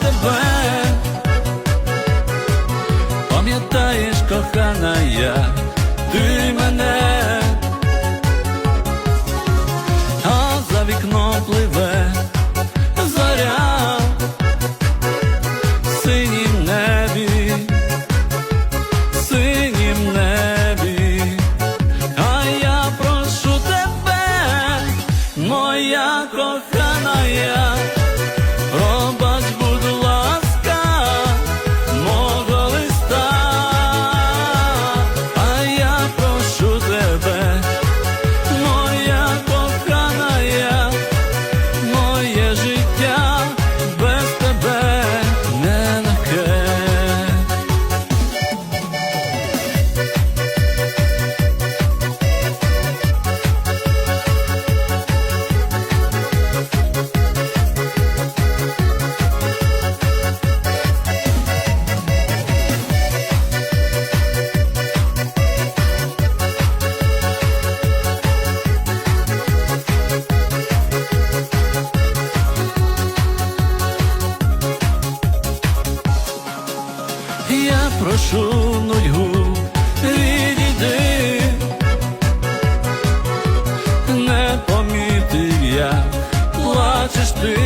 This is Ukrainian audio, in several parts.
тебе, пам'ятаєш, кохана я, ти мене. я прошу нудьгу, відійди, не помітив я, плачеш ти,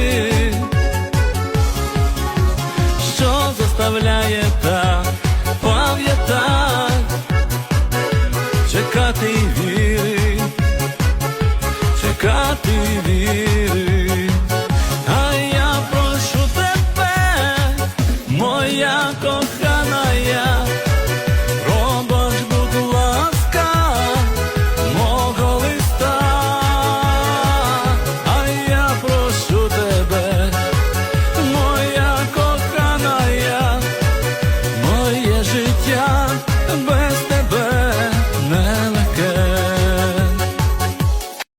що заставляє тебе